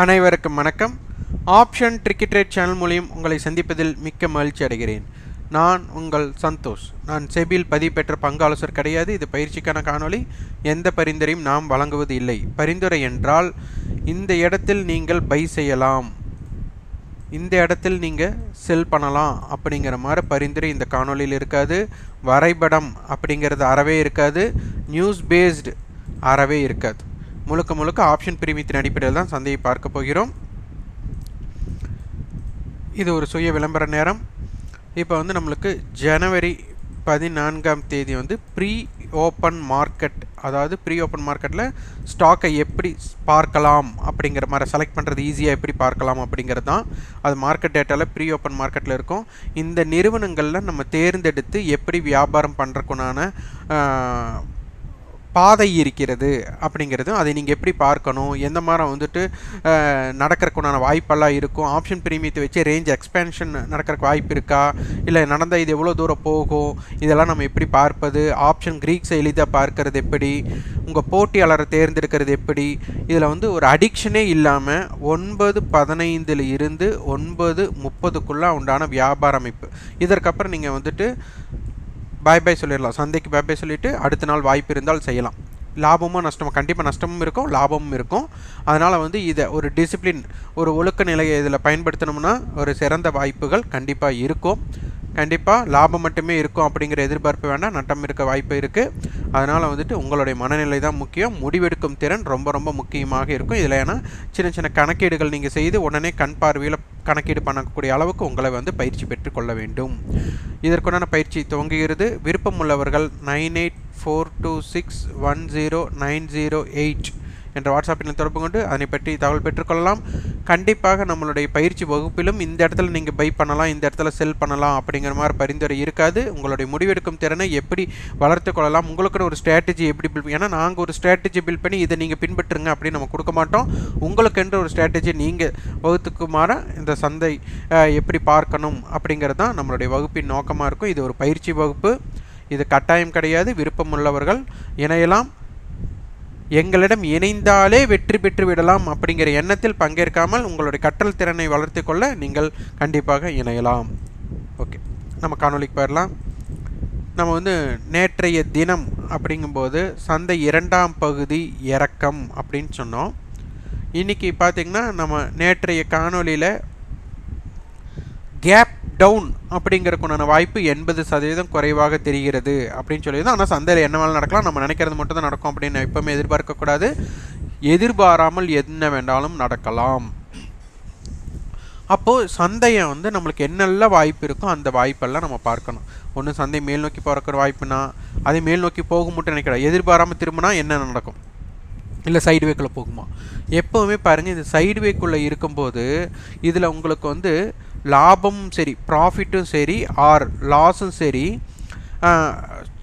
அனைவருக்கும் வணக்கம். Option tricky trade channel மூலியம் உங்களை சந்திப்பதில் மிக்க மகிழ்ச்சி அடைகிறேன். நான் உங்கள் சந்தோஷ். நான் செபியில் பதிவு பெற்ற பங்காலோசர் கிடையாது. இது பயிற்சிக்கான காணொளி. எந்த பரிந்துரையும் நாம் வழங்குவது இல்லை. பரிந்துரை என்றால் இந்த இடத்தில் நீங்கள் பை செய்யலாம். இந்த இடத்தில் நீங்கள் செல் பண்ணலாம் அப்படிங்கிற மாதிரி பரிந்துரை இந்த காணொளியில் இருக்காது. வரைபடம் அப்படிங்கிறது அறவே இருக்காது. நியூஸ் பேஸ்டு அறவே இருக்காது. முழுக்க முழுக்க ஆப்ஷன் பிரிமித்தின் அடிப்படையில் தான் சந்தையை பார்க்க போகிறோம். இது ஒரு சுய விளம்பர நேரம். இப்போ வந்து நம்மளுக்கு ஜனவரி பதினான்காம் தேதி வந்து ப்ரீ ஓப்பன் மார்க்கெட் அதாவது ப்ரீ ஓப்பன் மார்க்கெட்டில் ஸ்டாக்கை எப்படி பார்க்கலாம் அப்படிங்கிற மாதிரி செலக்ட் பண்ணுறது ஈஸியாக எப்படி பார்க்கலாம் அப்படிங்கிறது தான் அது மார்க்கெட் டேட்டாவில் ப்ரீ ஓப்பன் மார்க்கெட்டில் இருக்கும். இந்த நிறுவனங்களில் நம்ம தேர்ந்தெடுத்து எப்படி வியாபாரம் பண்ணுறக்குனான பாதை இருக்கிறது அப்படிங்கிறதும் அதை நீங்கள் எப்படி பார்க்கணும்? எந்த மாதிரி வந்துட்டு நடக்கிறக்குண்டான வாய்ப்பெல்லாம் இருக்கும்? ஆப்ஷன் பிரீமியத்தை வச்சு ரேஞ்ச் எக்ஸ்பேன்ஷன் நடக்கிறக்கு வாய்ப்பு இருக்கா? இல்லை நடந்த இது எவ்வளோ தூரம் போகும்? இதெல்லாம் நம்ம எப்படி பார்ப்பது? ஆப்ஷன் க்ரீக்ஸை எளிதாக பார்க்கறது எப்படி? உங்கள் போட்டியாளரை தேர்ந்தெடுக்கிறது எப்படி? இதில் வந்து ஒரு அடிக்ஷனே இல்லாமல் ஒன்பது பதினைந்தில் இருந்து ஒன்பது முப்பதுக்குள்ளே உண்டான வியாபார அமைப்பு. இதற்கப்புறம் நீங்கள் வந்துட்டு பாய் பாய் சொல்லிடலாம். சந்தைக்கு பாய் பாய் சொல்லிவிட்டு அடுத்த நாள் வாய்ப்பு இருந்தால் செய்யலாம். லாபமும் நஷ்டமும் கண்டிப்பாக நஷ்டமும் இருக்கும் லாபமும் இருக்கும். அதனால் வந்து இதை ஒரு டிசிப்ளின் ஒரு ஒழுக்க நிலையை இதில் பயன்படுத்தினோம்னா ஒரு சிறந்த வாய்ப்புகள் கண்டிப்பாக இருக்கும். கண்டிப்பாக லாபம் மட்டுமே இருக்கும் அப்படிங்கிற எதிர்பார்ப்பு வேண்டாம். நட்டம் இருக்க வாய்ப்பு இருக்குது அதனால் வந்துட்டு உங்களுடைய மனநிலை தான் முக்கியம். முடிவெடுக்கும் திறன் ரொம்ப ரொம்ப முக்கியமாக இருக்கும். இதில் ஏன்னா சின்ன சின்ன கணக்கீடுகள் நீங்கள் செய்து உடனே கண் பார்வையில் கணக்கீடு பண்ணக்கூடிய அளவுக்கு உங்களை வந்து பயிற்சி பெற்றுக்கொள்ள வேண்டும். இதற்குண்டான பயிற்சி துவங்குகிறது. விருப்பம் உள்ளவர்கள் nine eight four two six one zero nine zero eight என்ற வாட்ஸ்அப்பில் தொடர்பு கொண்டு அதனை பற்றி தகவல் பெற்றுக்கொள்ளலாம். கண்டிப்பாக நம்மளுடைய பயிற்சி வகுப்பிலும் இந்த இடத்துல நீங்கள் பை பண்ணலாம் இந்த இடத்துல செல் பண்ணலாம் அப்படிங்கிற மாதிரி பரிந்துரை இருக்காது. உங்களுடைய முடிவெடுக்கும் திறனை எப்படி வளர்த்து கொள்ளலாம் உங்களுக்குன்னு ஒரு ஸ்ட்ராட்டஜி எப்படி பில் ஏன்னா நாங்கள் ஒரு ஸ்ட்ராட்டஜி பில் பண்ணி இதை நீங்கள் பின்பற்றுங்க அப்படின்னு நம்ம கொடுக்க மாட்டோம். உங்களுக்கென்று ஒரு ஸ்ட்ராட்டஜி நீங்கள் வகுத்துக்குமாற இந்த சந்தை எப்படி பார்க்கணும் அப்படிங்கிறது தான் நம்மளுடைய வகுப்பின் நோக்கமாக இருக்கும். இது ஒரு பயிற்சி வகுப்பு. இது கட்டாயம் கிடையாது. விருப்பம் உள்ளவர்கள் இணையலாம். எங்களிடம் இணைந்தாலே வெற்றி பெற்று விடலாம் அப்படிங்கிற எண்ணத்தில் பங்கேற்காமல் உங்களுடைய கற்றல் திறனை வளர்த்து கொள்ள நீங்கள் கண்டிப்பாக இணையலாம். ஓகே. நம்ம காணொலிக்கு போயிடலாம். நம்ம வந்து நேற்றைய தினம் அப்படிங்கும்போது சந்தை இரண்டாம் பகுதி இறக்கம் அப்படின்னு சொன்னோம். இன்றைக்கி பார்த்திங்கன்னா நம்ம நேற்றைய காணொலியில் கேப் டவுன் அப்படிங்கிறக்குண்டான வாய்ப்பு எண்பது சதவீதம் குறைவாக தெரிகிறது அப்படின்னு சொல்லியிருந்தோம் ஆனால் சந்தையில் என்ன வேணாலும் நடக்கலாம். நம்ம நினைக்கிறது மட்டும் தான் நடக்கும் அப்படின்னு எப்பவுமே எதிர்பார்க்கக்கூடாது. எதிர்பாராமல் என்ன வேண்டாலும் நடக்கலாம். அப்போது சந்தையை வந்து நம்மளுக்கு என்னெல்லாம் வாய்ப்பு இருக்கோ அந்த வாய்ப்பெல்லாம் நம்ம பார்க்கணும். ஒன்று சந்தை மேல் நோக்கி பார்க்குற வாய்ப்புனா அதை மேல் நோக்கி போக மட்டும் நினைக்கிறோம் எதிர்பாராமல் திரும்பினா என்ன நடக்கும்? இல்லை சைடுவேக்குள்ளே போகுமா? எப்போவுமே பாருங்கள் இந்த சைடுவேக்குள்ளே இருக்கும்போது இதில் உங்களுக்கு வந்து லாபமும் சரி ப்ராஃபிட்டும் சரி ஆர் லாஸும் சரி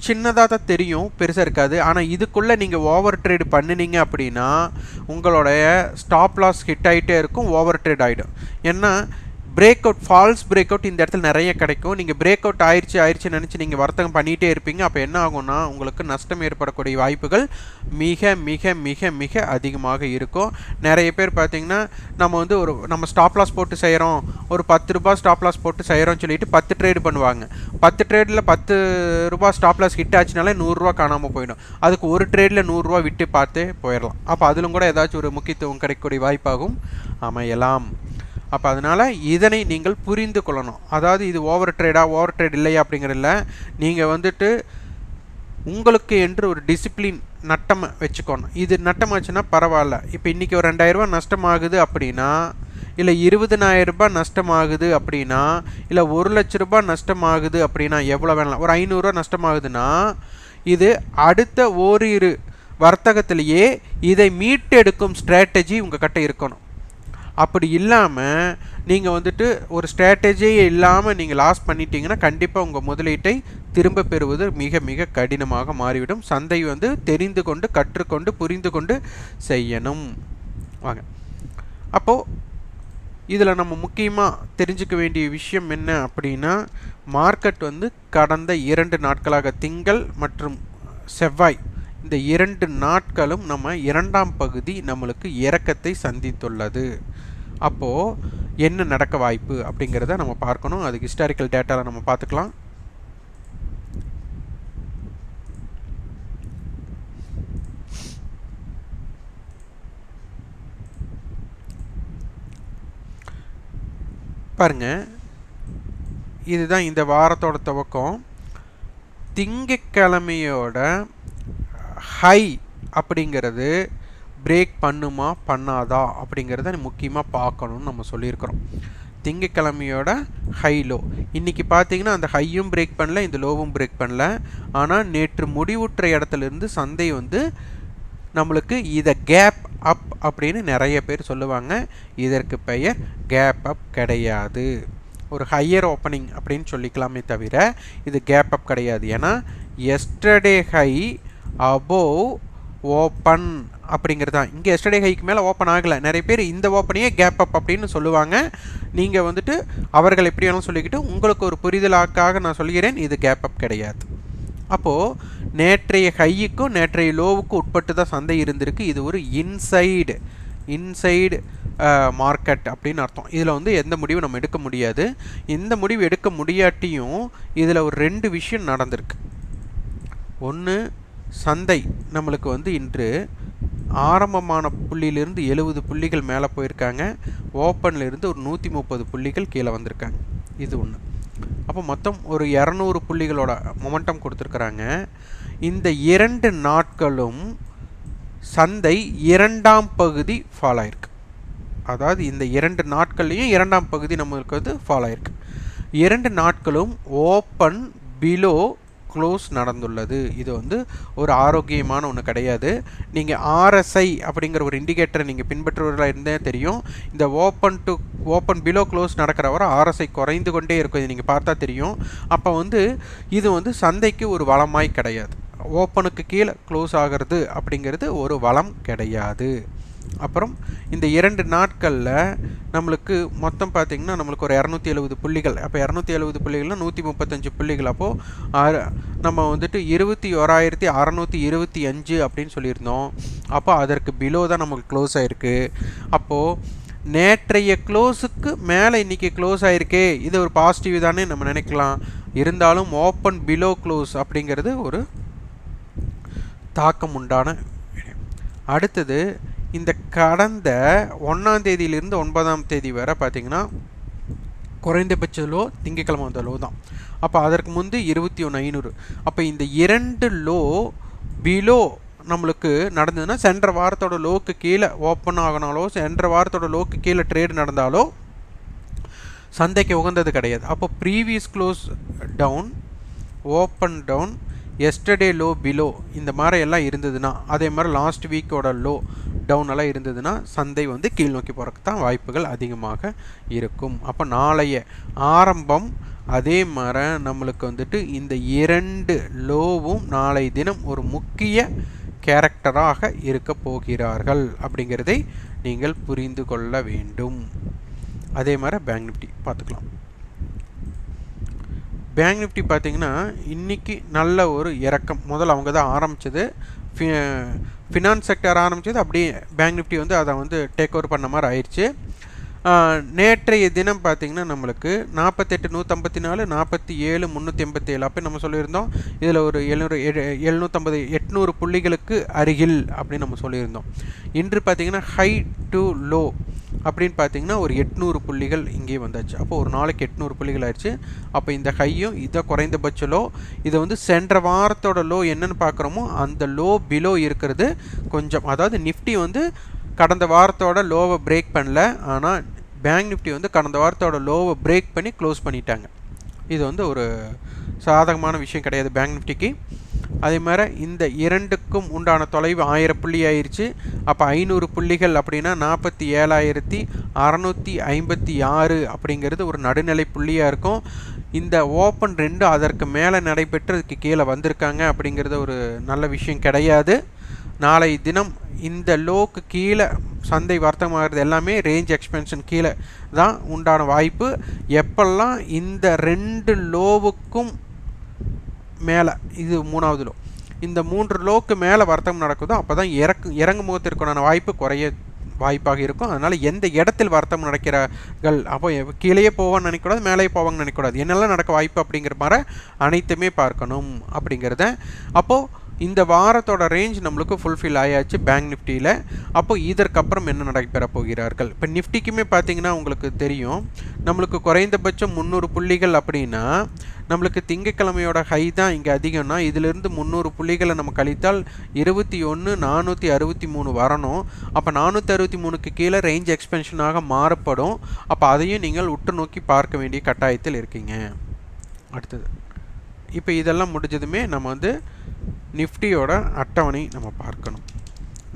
சின்னதாக தான் தெரியும் பெருசாக இருக்காது. ஆனால் இதுக்குள்ளே நீங்கள் ஓவர் ட்ரேடு பண்ணினீங்க அப்படின்னா உங்களுடைய ஸ்டாப் லாஸ் ஹிட் ஆகிட்டே இருக்கும் ஓவர் ட்ரேட் ஆகிடும் ஏன்னா break out false break out இந்த இடத்துல நிறைய கிடைக்கும். நீங்கள் பிரேக் அவுட் ஆயிடுச்சு ஆயிடுச்சு நினச்சி நீங்கள் வர்த்தகம் பண்ணிகிட்டே இருப்பீங்க. அப்போ என்ன ஆகும்னா உங்களுக்கு நஷ்டம் ஏற்படக்கூடிய வாய்ப்புகள் மிக மிக மிக மிக அதிகமாக இருக்கும். நிறைய பேர் பார்த்திங்கன்னா நம்ம வந்து ஒரு நம்ம ஸ்டாப் லாஸ் போட்டு செய்கிறோம் ஒரு பத்து ரூபா ஸ்டாப் லாஸ் போட்டு செய்கிறோம்னு சொல்லிட்டு பத்து ட்ரேடு பண்ணுவாங்க. பத்து ட்ரேடில் பத்து ரூபா ஸ்டாப் லாஸ் ஹிட் ஆச்சுனாலே நூறுரூவா காணாமல் போயிடும். அதுக்கு ஒரு ட்ரேடில் நூறுரூவா விட்டு பார்த்து போயிடலாம். அப்போ அதிலும் கூட ஏதாச்சும் ஒரு முக்கியத்துவம் கிடைக்கக்கூடிய வாய்ப்பாகவும் அமையலாம். அப்போ அதனால் இதனை நீங்கள் புரிந்து கொள்ளணும். அதாவது இது ஓவர் ட்ரேடா ஓவர் ட்ரேட் இல்லையா அப்படிங்கிறதில்ல நீங்கள் வந்துட்டு உங்களுக்கு என்று ஒரு டிசிப்ளின் நட்டம் வச்சுக்கணும். இது நட்டமாச்சுன்னா பரவாயில்ல. இப்போ இன்றைக்கி ஒரு ரெண்டாயிரரூபா நஷ்டமாகுது அப்படின்னா இல்லை இருபதனாயிரரூபா நஷ்டமாகுது அப்படின்னா இல்லை ஒரு லட்ச ரூபா நஷ்டமாகுது அப்படின்னா எவ்வளோ வேணாம் ஒரு ஐநூறுரூவா நஷ்டமாகுதுன்னா இது அடுத்த ஓரிரு வர்த்தகத்திலேயே இதை மீட்டெடுக்கும் ஸ்ட்ராட்டஜி உங்கள் கிட்ட இருக்கணும். அப்படி இல்லாமல் நீங்கள் வந்துட்டு ஒரு ஸ்ட்ராட்டஜியே இல்லாமல் நீங்கள் லாஸ் பண்ணிட்டீங்கன்னா கண்டிப்பாக உங்கள் முதலீட்டை திரும்ப பெறுவது மிக மிக கடினமாக மாறிவிடும். சந்தை வந்து தெரிந்து கொண்டு கற்றுக்கொண்டு புரிந்து கொண்டு செய்யணும். வாங்க. அப்போது இதில் நம்ம முக்கியமாக தெரிஞ்சுக்க வேண்டிய விஷயம் என்ன அப்படின்னா மார்க்கெட் வந்து கடந்த இரண்டு நாட்களாக திங்கள் மற்றும் செவ்வாய் இந்த இரண்டு நாட்களும் நம்ம இரண்டாம் பகுதி நம்மளுக்கு இறக்கத்தை சந்தித்துள்ளது. அப்போது என்ன நடக்க வாய்ப்பு அப்படிங்கிறத நம்ம பார்க்கணும். அதுக்கு ஹிஸ்டாரிக்கல் டேட்டாவில் நம்ம பார்த்துக்கலாம். பாருங்க. இதுதான் இந்த வாரத்தோட துவக்கம். திங்கக்கிழமையோட ஹை அப்படிங்கிறது பிரேக் பண்ணுமா பண்ணாதா அப்படிங்கிறத முக்கியமாக பார்க்கணும்னு நம்ம சொல்லியிருக்கிறோம். திங்கக்கிழமையோட ஹை லோ இன்றைக்கி பார்த்தீங்கன்னா அந்த ஹையும் பிரேக் பண்ணல இந்த லோவும் பிரேக் பண்ணல. ஆனால் நேற்று முடிவுற்ற இடத்துலேருந்து சந்தை வந்து நம்மளுக்கு இதை கேப் அப் அப்படின்னு நிறைய பேர் சொல்லுவாங்க. இதற்கு பெயர் கேப் அப் கிடையாது. ஒரு ஹையர் ஓப்பனிங் அப்படின்னு சொல்லிக்கலாமே தவிர இது கேப் அப் கிடையாது. ஏன்னா எஸ்டர்டே ஹை அபோவ் ஓப்பன் அப்படிங்கிறது தான். இங்கே எஸ்டர்டே ஹைக்கு மேலே ஓப்பன் ஆகலை. நிறைய பேர் இந்த ஓப்பனையே கேப் அப் அப்படின்னு சொல்லுவாங்க. நீங்கள் வந்துட்டு அவர்கள் எப்படி வேணும் சொல்லிக்கிட்டு உங்களுக்கு ஒரு புரிதலாக்காக நான் சொல்கிறேன் இது கேப் அப் கிடையாது. அப்போது நேற்றைய ஹையுக்கும் நேற்றைய லோவுக்கும் உட்பட்டு தான் சந்தை இருந்திருக்கு. இது ஒரு இன்சைடு இன்சைடு மார்க்கெட் அப்படின்னு அர்த்தம். இதில் வந்து எந்த முடிவும் நம்ம எடுக்க முடியாது. இந்த முடிவு எடுக்க முடியாட்டியும் இதில் ஒரு ரெண்டு விஷயம் நடந்திருக்கு. ஒன்று சந்தை நம்மளுக்கு வந்து இன்று ஆரம்பமான புள்ளியிலிருந்து எழுபது புள்ளிகள் மேலே போயிருக்காங்க. ஓப்பனில் இருந்து ஒரு நூற்றி முப்பது புள்ளிகள் கீழே வந்திருக்காங்க. இது ஒன்று அப்போ மொத்தம் ஒரு இரநூறு புள்ளிகளோட மொமெண்டம் கொடுத்துருக்குறாங்க. இந்த இரண்டு நாட்களும் சந்தை இரண்டாம் பகுதி ஃபால் ஆயிருக்கு. அதாவது இந்த இரண்டு நாட்கள்லையும் இரண்டாம் பகுதி நம்மளுக்கு வந்து ஃபால் ஆயிருக்கு. இரண்டு நாட்களும் ஓப்பன் பிலோ க்ளோஸ் நடந்துள்ளது. இது வந்து ஒரு ஆரோக்கியமான ஒன்று கிடையாது. நீங்கள் ஆர்எஸ்ஐ அப்படிங்கிற ஒரு இண்டிகேட்டரை நீங்கள் பின்பற்றுவர்களாக இருந்தே தெரியும். இந்த open to open below close நடக்கிற வர ஆர்எஸ்ஐ குறைந்து கொண்டே இருக்கும். இது நீங்கள் பார்த்தா தெரியும். அப்போ வந்து இது வந்து சந்தைக்கு ஒரு வளமாய் கிடையாது. ஓப்பனுக்கு கீழே க்ளோஸ் ஆகிறது அப்படிங்கிறது ஒரு வளம் கிடையாது. அப்புறம் இந்த இரண்டு நாட்களில் நம்மளுக்கு மொத்தம் பார்த்திங்கன்னா நம்மளுக்கு ஒரு இரநூத்தி எழுபது புள்ளிகள். அப்போ இரநூத்தி எழுபது புள்ளிகள்னால் நூற்றி முப்பத்தஞ்சு புள்ளிகள். அப்போது நம்ம வந்துட்டு இருபத்தி ஓராயிரத்தி அறநூற்றி இருபத்தி அஞ்சு அப்படின்னு சொல்லியிருந்தோம். அப்போ அதற்கு பிலோ தான் நமக்கு க்ளோஸ் ஆகிருக்கு அப்போது நேற்றைய க்ளோஸுக்கு மேலே இன்றைக்கி க்ளோஸ் ஆகிருக்கே இது ஒரு பாசிட்டிவ் தானே நம்ம நினைக்கலாம். இருந்தாலும் ஓப்பன் பிலோ க்ளோஸ் அப்படிங்கிறது ஒரு தாக்கம் உண்டான அடுத்தது இந்த கடந்த ஒன்றாம் தேதியிலிருந்து ஒன்பதாம் தேதி வரை பார்த்திங்கன்னா குறைந்தபட்ச லோ திங்கக்கிழமை வந்த லோ தான். அப்போ அதற்கு முந்து இருபத்தி ஒன்று ஐநூறு. அப்போ இந்த இரண்டு லோ பிலோ நம்மளுக்கு நடந்ததுன்னா சென்ற வாரத்தோட லோக்கு கீழே ஓப்பன் ஆகினாலோ சென்ற வாரத்தோட லோக்கு கீழே ட்ரேட் நடந்தாலோ சந்தைக்கு உகந்தது கிடையாது. அப்போ previous close down open down yesterday low below இந்த மாதிரி எல்லாம் இருந்ததுன்னா அதே மாதிரி லாஸ்ட் வீக்கோட லோ டவுன் எல்லாம் இருந்ததுன்னா சந்தை வந்து கீழ் நோக்கி போகிறதுக்கு தான் வாய்ப்புகள் அதிகமாக இருக்கும். அப்போ நாளைய ஆரம்பம் அதே மாதிரி நம்மளுக்கு வந்துட்டு இந்த இரண்டு லோவும் நாளை தினம் ஒரு முக்கிய கேரக்டராக இருக்க போகிறார்கள் அப்படிங்கிறதை நீங்கள் புரிந்து கொள்ள வேண்டும். அதே மாதிரி பேங்க் நிஃப்டி பார்த்துக்கலாம். பேங்க் நிஃப்டி பார்த்தீங்கன்னா இன்றைக்கி நல்ல ஒரு இறக்கம். முதல்ல அவங்க தான் ஆரம்பித்தது ஃபினான்ஸ் செக்டர் ஆரம்பித்தது அப்படியே பேங்க் நிஃப்டி வந்து அதை வந்து டேக் ஓவர் பண்ண மாதிரி ஆயிடுச்சு. நேற்றைய தினம் பார்த்திங்கன்னா நம்மளுக்கு நாற்பத்தெட்டு நூற்றம்பத்தி நாலு நாற்பத்தி ஏழு முந்நூற்றி எண்பத்தி ஏழு அப்போ நம்ம சொல்லியிருந்தோம். இதில் ஒரு எழுநூறு எழுநூற்றம்பது எட்நூறு புள்ளிகளுக்கு அருகில் அப்படின்னு நம்ம சொல்லியிருந்தோம். இன்று பார்த்திங்கன்னா ஹை டு லோ அப்படின்னு பார்த்தீங்கன்னா ஒரு எட்நூறு புள்ளிகள் இங்கேயே வந்தாச்சு. அப்போ ஒரு நாளைக்கு எட்நூறு புள்ளிகள் ஆயிடுச்சு. அப்போ இந்த ஹையும் இதை குறைந்தபட்ச லோ இதை வந்து சென்ற வாரத்தோட லோ என்னென்னு பார்க்குறோமோ அந்த லோ பிலோ இருக்கிறது கொஞ்சம் அதாவது நிஃப்டி வந்து கடந்த வாரத்தோட லோவை பிரேக் பண்ணல. ஆனால் பேங்க் நிஃப்டி வந்து கடந்த வாரத்தோட லோவை பிரேக் பண்ணி க்ளோஸ் பண்ணிட்டாங்க. இது வந்து ஒரு சாதகமான விஷயம் கிடையாது பேங்க் நிஃப்டிக்கு அதே மாதிரி இந்த இரண்டுக்கும் உண்டான தொலைவு ஆயிரம் புள்ளி ஆயிடுச்சு அப்போ ஐநூறு புள்ளிகள் அப்படின்னா நாற்பத்தி ஏழாயிரத்தி அறநூற்றி ஐம்பத்தி ஆறு அப்படிங்கிறது ஒரு நடுநிலை புள்ளியாக இருக்கும். இந்த ஓப்பன் ரெண்டு அதற்கு மேலே நடைபெற்று அதுக்கு கீழே வந்திருக்காங்க அப்படிங்கிறது ஒரு நல்ல விஷயம் கிடையாது. நாளை தினம் இந்த லோக்கு கீழே சந்தை வர்த்தகமாகிறது எல்லாமே ரேஞ்ச் எக்ஸ்பென்ஷன் கீழே தான் உண்டான வாய்ப்பு. எப்பெல்லாம் இந்த ரெண்டு லோவுக்கும் மேலே இது மூணாவது லோ இந்த மூன்று லோக்கு மேலே வர்த்தகம் நடக்குதோ அப்போ தான் இறக்கு இறங்கும் முகத்திற்குண்டான வாய்ப்பு குறைய வாய்ப்பாக இருக்கும். அதனால் எந்த இடத்தில் வர்த்தகம் நடக்கிறார்கள் அப்போ கீழேயே போவான்னு நினைக்கக்கூடாது மேலேயே போவாங்கன்னு நினைக்கக்கூடாது. என்னெல்லாம் நடக்க வாய்ப்பு அப்படிங்கிற மாதிரி அனைத்துமே பார்க்கணும் அப்படிங்கிறத. அப்போது இந்த வாரத்தோட ரேஞ்ச் நம்மளுக்கு ஃபுல்ஃபில் ஆயாச்சு பேங்க் நிஃப்டியில் அப்போ இதற்கப்புறம் என்ன நடைபெற போகிறார்கள்? இப்போ நிஃப்டிக்குமே பார்த்தீங்கன்னா உங்களுக்கு தெரியும். நம்மளுக்கு குறைந்தபட்சம் முந்நூறு புள்ளிகள் அப்படின்னா நம்மளுக்கு திங்கக்கிழமையோட ஹை தான் இங்கே அதிகம்னா இதிலிருந்து முந்நூறு புள்ளிகளை நம்ம கழித்தால் இருபத்தி ஒன்று நானூற்றி அறுபத்தி மூணு வரணும். அப்போ நானூற்றி அறுபத்தி மூணுக்கு கீழே ரேஞ்ச் எக்ஸ்பென்ஷனாக மாறப்படும். அப்போ அதையும் நீங்கள் உற்று நோக்கி பார்க்க வேண்டிய கட்டாயத்தில் இருக்கீங்க. அடுத்தது. இப்போ இதெல்லாம் முடிஞ்சதுமே நம்ம வந்து நிஃப்டியோட அட்டவணை நம்ம பார்க்கணும்.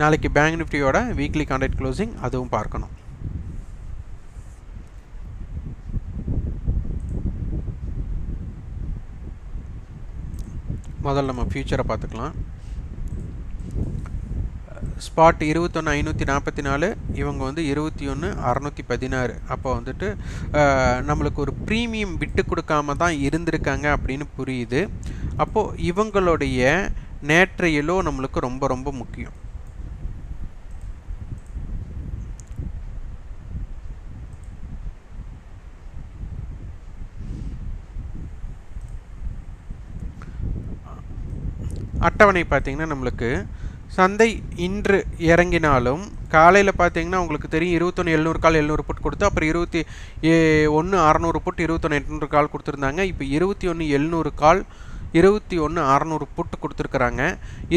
நாளைக்கு பேங்க் நிஃப்டியோட வீக்லி கான்டாக்ட் க்ளோசிங் அதுவும் பார்க்கணும். முதல்ல நம்ம ஃப்யூச்சரை பார்த்துக்கலாம். ஸ்பாட் இருபத்தொன்று ஐநூற்றி நாற்பத்தி நாலு இவங்க வந்து இருபத்தி ஒன்று அறநூற்றி பதினாறு. அப்போ வந்துட்டு நம்மளுக்கு ஒரு ப்ரீமியம் விட்டு கொடுக்காம தான் இருந்திருக்காங்க அப்படின்னு புரியுது. அப்போது இவங்களுடைய நேற்றையிலோ நம்மளுக்கு ரொம்ப ரொம்ப முக்கியம். அட்டவணை பார்த்திங்கன்னா நம்மளுக்கு சந்தை இன்று இறங்கினாலும் காலையில் பார்த்தீங்கன்னா உங்களுக்கு தெரியும் இருபத்தொன்று எழுநூறு கால் எழுநூறு புட் கொடுத்து அப்புறம் இருபத்தி ஒன்று அறநூறு புட் இருபத்தொன்று எட்நூறு கால் கொடுத்துருந்தாங்க. இப்போ இருபத்தி ஒன்று எழுநூறு கால் இருபத்தி ஒன்று அறநூறு புட்டு கொடுத்துருக்குறாங்க.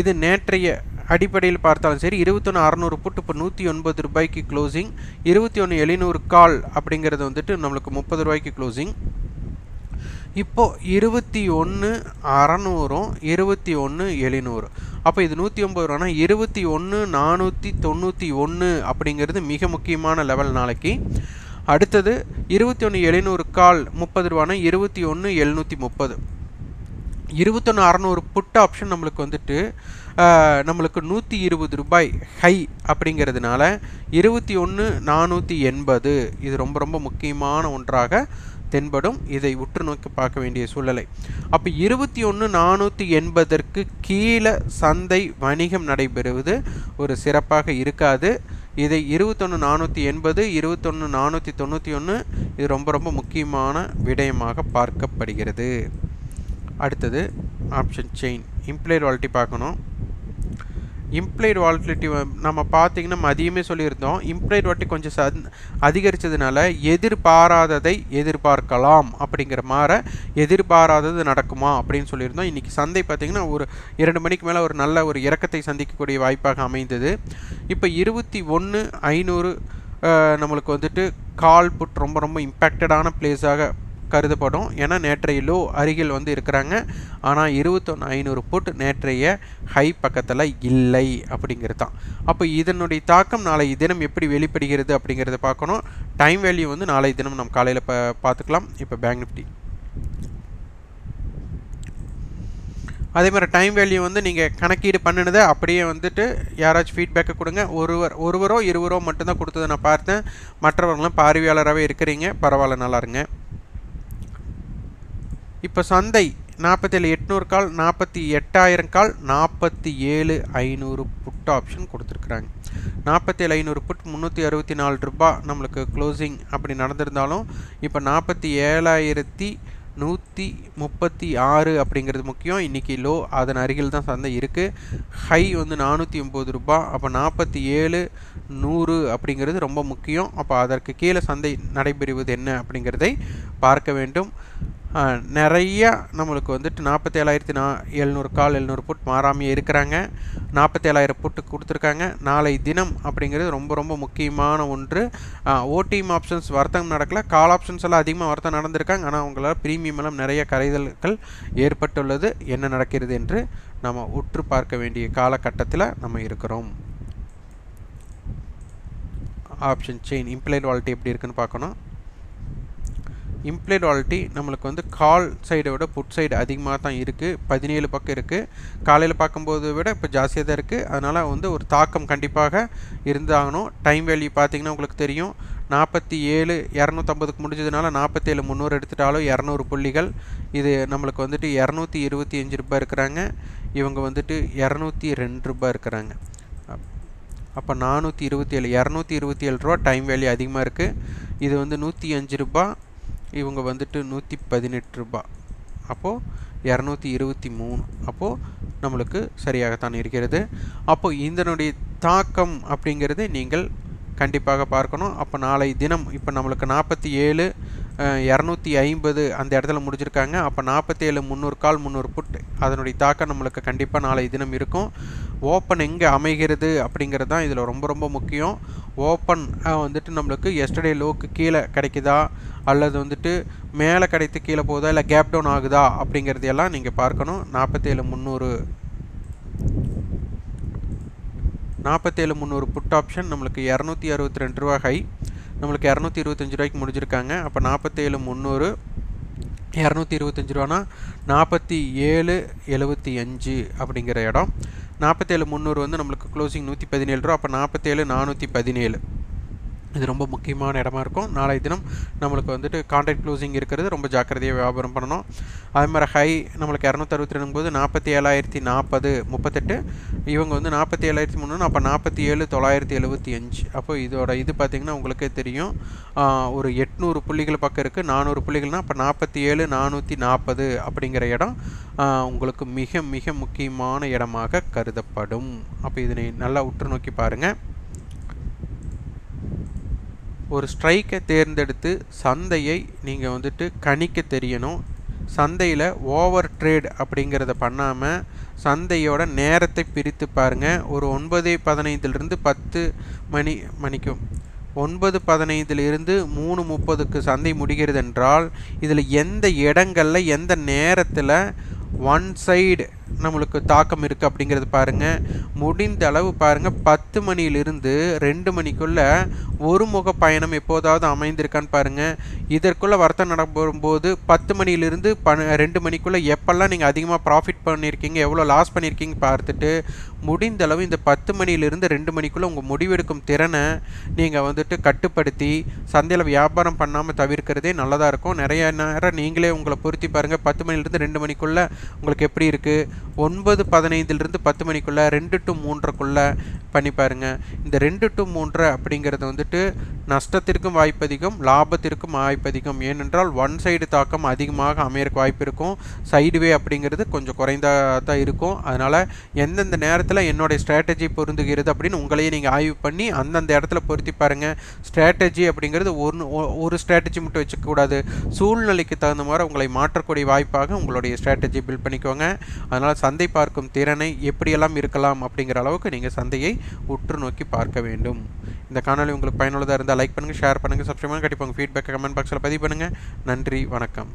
இது நேற்றைய அடிப்படையில் பார்த்தாலும் சரி இருபத்தொன்று அறநூறு புட்டு இப்போ நூற்றி ஒன்பது ரூபாய்க்கு க்ளோசிங் இருபத்தி ஒன்று எழுநூறு கால் அப்படிங்கிறது வந்துட்டு நம்மளுக்கு முப்பது ரூபாய்க்கு க்ளோசிங் இப்போது இருபத்தி ஒன்று அறநூறும் இருபத்தி ஒன்று எழுநூறு. அப்போ இது நூற்றி ஒம்பது ரூபானா இருபத்தி ஒன்று நானூற்றி தொண்ணூற்றி ஒன்று அப்படிங்கிறது மிக முக்கியமான லெவல் நாளைக்கு. அடுத்தது இருபத்தி ஒன்று எழுநூறு கால் முப்பது ரூபானா இருபத்தி ஒன்று எழுநூற்றி முப்பது. இருபத்தொன்று அறநூறு புட் ஆப்ஷன் நம்மளுக்கு வந்துட்டு நம்மளுக்கு நூற்றி இருபது ரூபாய் ஹை அப்படிங்கிறதுனால இருபத்தி ஒன்று நானூற்றி எண்பது. இது ரொம்ப ரொம்ப முக்கியமான ஒன்றாக தென்படும். இதை உற்று நோக்கி பார்க்க வேண்டிய சூழ்நிலை. அப்போ இருபத்தி ஒன்று நானூற்றி எண்பதற்கு கீழே சந்தை வணிகம் நடைபெறுவது ஒரு சிறப்பாக இருக்காது. இதை இருபத்தொன்று நானூற்றி எண்பது இருபத்தொன்று நானூற்றி தொண்ணூற்றி ஒன்று இது ரொம்ப ரொம்ப முக்கியமான விடயமாக பார்க்கப்படுகிறது. அடுத்தது ஆப்ஷன் செயின் இம்ப்ளைட் வாலிட்டி பார்க்கணும். இம்ப்ளைட் வாலிட்டி நம்ம பார்த்தீங்கன்னா மதியமே சொல்லியிருந்தோம். இம்ப்ளைட் வாலிட்டி கொஞ்சம் ச அதிகரித்ததுனால எதிர்பாராததை எதிர்பார்க்கலாம் அப்படிங்கிற மாதிரி எதிர்பாராதது நடக்குமா அப்படின்னு சொல்லியிருந்தோம். இன்றைக்கி சந்தை பார்த்திங்கன்னா ஒரு இரண்டு மணிக்கு மேலே ஒரு நல்ல ஒரு இறக்கத்தை சந்திக்கக்கூடிய வாய்ப்பாக அமைந்தது. இப்போ இருபத்தி ஒன்று ஐநூறு நம்மளுக்கு வந்துட்டு கால் புட் ரொம்ப ரொம்ப இம்பேக்டடான பிளேஸாக கருதப்படும். ஏன்னா நேற்றைய லோ அருகில் வந்து இருக்கிறாங்க. ஆனால் இருபத்தொன்று ஐநூறு புட் நேற்றைய ஹை பக்கத்தில் இல்லை அப்படிங்கிறது தான் அப்போ இதனுடைய தாக்கம் நாளை தினம் எப்படி வெளிப்படுகிறது அப்படிங்கிறத பார்க்கணும். டைம் வேல்யூ வந்து நாளை தினம் நம்ம காலையில் ப பார்த்துக்கலாம். இப்போ பேங்க் நிஃப்டி அதே மாதிரி டைம் வேல்யூ வந்து நீங்கள் கணக்கீடு பண்ணினதை அப்படியே வந்துட்டு யாராச்சும் ஃபீட்பேக்கை கொடுங்க. ஒருவர் ஒருவரோ இருவரோ மட்டும்தான் கொடுத்ததை நான் பார்த்தேன். மற்றவர்களும் பார்வையாளராகவே இருக்கிறீங்க. பரவாயில்ல நல்லா இருங்க. இப்போ சந்தை நாற்பத்தேழு எட்நூறு கால் நாற்பத்தி எட்டாயிரம் கால் நாற்பத்தி ஏழு ஐநூறு புட் ஆப்ஷன் கொடுத்துருக்குறாங்க. நாற்பத்தேழு ஐநூறு புட் முந்நூற்றி அறுபத்தி நாலு ரூபா நம்மளுக்கு க்ளோசிங் அப்படி நடந்திருந்தாலும் இப்போ நாற்பத்தி ஏழாயிரத்தி நூற்றி முப்பத்தி ஆறு அப்படிங்கிறது முக்கியம். இன்றைக்கி லோ அதன் அருகில் தான் சந்தை இருக்குது ஹை வந்து நானூற்றி ஒம்பது ரூபா அப்போ நாற்பத்தி ஏழு நூறு அப்படிங்கிறது ரொம்ப முக்கியம். அப்போ அதற்கு கீழே சந்தை நடைபெறுவது என்ன அப்படிங்கிறதை பார்க்க வேண்டும். நிறையா நம்மளுக்கு வந்துட்டு நாற்பத்தேழாயிரத்தி நா எழுநூறு கால் எழுநூறு புட் மாறாமையே இருக்கிறாங்க. நாற்பத்தேழாயிரம் புட்டு கொடுத்துருக்காங்க. நாளை தினம் அப்படிங்கிறது ரொம்ப ரொம்ப முக்கியமான ஒன்று. ஓடிஎம் ஆப்ஷன்ஸ் வர்த்தகம் நடக்கல. கால் ஆப்ஷன்ஸ் எல்லாம் அதிகமாக வர்த்தகம் நடந்திருக்காங்க. ஆனால் அவங்களால் ப்ரீமியம் எல்லாம் நிறைய கரைதல்கள் ஏற்பட்டுள்ளது. என்ன நடக்கிறது என்று நம்ம உற்று பார்க்க வேண்டிய காலகட்டத்தில் நம்ம இருக்கிறோம். ஆப்ஷன் செயின் இம்ப்ளைட் வாலிட்டி எப்படி இருக்குன்னு பார்க்கணும். இம்ப்ளைட் வாலிட்டி நம்மளுக்கு வந்து கால் சைடை விட புட் சைடு அதிகமாக தான் இருக்குது பதினேழு பக்கம் இருக்குது காலையில் பார்க்கும்போது விட இப்போ ஜாஸ்தியாக தான் இருக்குது அதனால் வந்து ஒரு தாக்கம் கண்டிப்பாக இருந்தாகணும். டைம் வேல்யூ பார்த்திங்கன்னா உங்களுக்கு தெரியும். நாற்பத்தி ஏழு இரநூத்தம்பதுக்கு முடிஞ்சதுனால நாற்பத்தேழு முந்நூறு எடுத்துட்டாலும் இரநூறு புள்ளிகள். இது நம்மளுக்கு வந்துட்டு இரநூத்தி இருபத்தி அஞ்சு ரூபாய் இருக்கிறாங்க. இவங்க வந்துட்டு இரநூத்தி ரெண்டு ரூபாய் இருக்கிறாங்க. அப்போ நானூற்றி இருபத்தி ஏழு இரநூத்தி இருபத்தி ஏழு ரூபா டைம் வேல்யூ அதிகமாக இருக்குது இது வந்து நூற்றி அஞ்சு ரூபா இவங்க வந்துட்டு நூற்றி பதினெட்டு ரூபா. அப்போது இரநூத்தி இருபத்தி மூணு. அப்போது நம்மளுக்கு சரியாகத்தான் இருக்கிறது. அப்போது இதனுடைய தாக்கம் அப்படிங்கிறது நீங்கள் கண்டிப்பாக பார்க்கணும். அப்போ நாளை தினம் இப்போ நம்மளுக்கு நாற்பத்தி ஏழு இரநூத்தி ஐம்பது அந்த இடத்துல முடிஞ்சிருக்காங்க அப்போ நாற்பத்தி ஏழு முந்நூறு கால் முந்நூறு புட். அதனுடைய தாக்கம் நம்மளுக்கு கண்டிப்பாக நாளை தினம் இருக்கும். ஓப்பன் எங்கே அமைகிறது அப்படிங்கிறது தான் இதில் ரொம்ப ரொம்ப முக்கியம். ஓப்பன் வந்துட்டு நம்மளுக்கு எஸ்டர்டே லோக்கு கீழே கிடைக்குதா? அல்லது வந்துட்டு மேலே கிடைத்து கீழே போகுதா இல்லை கேப் டவுன் ஆகுதா அப்படிங்கிறதையெல்லாம் நீங்கள் பார்க்கணும். நாற்பத்தேழு முந்நூறு. நாற்பத்தேழு முந்நூறு புட் ஆப்ஷன் நம்மளுக்கு இரநூத்தி அறுபத்தி ரெண்டு ரூபா ஹை நம்மளுக்கு இரநூத்தி இருபத்தஞ்சி ரூபாய்க்கு முடிஞ்சிருக்காங்க. அப்போ நாற்பத்தேழு முந்நூறு இரநூத்தி இருபத்தஞ்சி ரூபானா நாற்பத்தி ஏழு எழுபத்தி அஞ்சு அப்படிங்கிற இடம். நாற்பத்தேழு முந்நூறு வந்து நம்மளுக்கு க்ளோசிங் நூற்றி பதினேழு ரூபா அப்போ நாற்பத்தேழு நானூற்றி பதினேழு. இது ரொம்ப முக்கியமான இடமா இருக்கும். நாளை தினம் நம்மளுக்கு வந்துட்டு கான்ட்ராக்ட் க்ளோசிங் இருக்கிறது. ரொம்ப ஜாக்கிரதையாக வியாபாரம் பண்ணணும். அதே மாதிரி ஹை நம்மளுக்கு இரநூத்தறுபத்தி ரெண்டு போது நாற்பத்தி ஏழாயிரத்தி நாற்பது முப்பத்தெட்டு. இவங்க வந்து நாற்பத்தி ஏழாயிரத்தி மூணு அப்போ நாற்பத்தி ஏழு தொள்ளாயிரத்தி எழுபத்தி அஞ்சு. அப்போ இதோட இது பார்த்திங்கன்னா உங்களுக்கே தெரியும். ஒரு எட்நூறு புள்ளிகள் பக்கம் இருக்குது நானூறு புள்ளிகள்னால் அப்போ நாற்பத்தி ஏழு நானூற்றி நாற்பது அப்படிங்கிற இடம் உங்களுக்கு மிக மிக முக்கியமான இடமாக கருதப்படும். அப்போ இதனை நல்லா உற்று நோக்கி பாருங்கள் ஒரு ஸ்ட்ரைக்கை தேர்ந்தெடுத்து சந்தையை நீங்கள் வந்துட்டு கணிக்க தெரியணும். சந்தையில் ஓவர் ட்ரேட் அப்படிங்கிறத பண்ணாமல் சந்தையோட நேரத்தை பிரித்து பாருங்கள் ஒரு ஒன்பது பதினைந்திலிருந்து பத்து மணி மணிக்கும். ஒன்பது பதினைந்திலிருந்து மூணு முப்பதுக்கு சந்தை முடிகிறது என்றால் இதில் எந்த இடங்களில் எந்த நேரத்தில் ஒன் சைடு நம்மளுக்கு தாக்கம் இருக்குது அப்படிங்கிறது பாருங்கள் முடிந்த அளவு பாருங்கள் பத்து மணியிலிருந்து ரெண்டு மணிக்குள்ளே ஒரு முக பயணம் எப்போதாவது அமைந்திருக்கான்னு பாருங்கள் இதற்குள்ளே வர்த்தம் நடக்கும்போது பத்து மணியிலிருந்து ப ரெண்டு மணிக்குள்ளே எப்போல்லாம் நீங்கள் அதிகமாக ப்ராஃபிட் பண்ணியிருக்கீங்க எவ்வளோ லாஸ் பண்ணியிருக்கீங்க பார்த்துட்டு முடிந்த அளவு இந்த பத்து மணியிலிருந்து ரெண்டு மணிக்குள்ளே உங்கள் முடிவெடுக்கும் திறனை நீங்கள் வந்துட்டு கட்டுப்படுத்தி சந்தையில் வியாபாரம் பண்ணாமல் தவிர்க்கிறதே நல்லதாக இருக்கும். நிறைய நேரம் நீங்களே உங்களை பொருத்தி பாருங்கள் பத்து மணிலேருந்து ரெண்டு மணிக்குள்ளே உங்களுக்கு எப்படி இருக்குது ஒன்பது பதினைந்துலேருந்து பத்து மணிக்குள்ளே ரெண்டு டு மூன்றுக்குள்ளே பண்ணி பாருங்கள் இந்த ரெண்டு டு மூன்று அப்படிங்கிறது வந்துட்டு நஷ்டத்திற்கும் வாய்ப்பு அதிகம் லாபத்திற்கும் வாய்ப்பு அதிகம் ஏனென்றால் ஒன் சைடு தாக்கம் அதிகமாக அமையறக்கு வாய்ப்பு இருக்கும். சைடுவே அப்படிங்கிறது கொஞ்சம் குறைந்ததாக தான் இருக்கும். அதனால் எந்தெந்த நேரத்தில் என்னுடைய ஸ்ட்ராட்டஜி பொருந்துகிறது அப்படின்னு உங்களையே நீங்கள் ஆய்வு பண்ணி அந்தந்த இடத்துல பொருத்தி பாருங்கள் ஸ்ட்ராட்டஜி அப்படிங்கிறது ஒரு ஒரு ஸ்ட்ராட்டஜி மட்டும் வச்சுக்கூடாது சூழ்நிலைக்கு தகுந்த மாதிரி உங்களை மாற்றக்கூடிய வாய்ப்பாக உங்களுடைய ஸ்ட்ராட்டஜி பில்ட் பண்ணிக்கோங்க. அதனால் அதனால் சந்தை பார்க்கும் திறனை எப்படியெல்லாம் இருக்கலாம் அப்படிங்கிற அளவுக்கு நீங்கள் சந்தையை உற்று நோக்கி பார்க்க வேண்டும். இந்த காணொலி உங்களுக்கு பயனுள்ளதாக இருந்தால் லைக் பண்ணுங்கள் ஷேர் பண்ணுங்கள் சப்ஸ்கிரைப் பண்ணுங்கள் கண்டிப்பாக உங்கள் ஃபீட்பேக் கமெண்ட் பாக்ஸில் பதிவு பண்ணுங்கள் நன்றி வணக்கம்.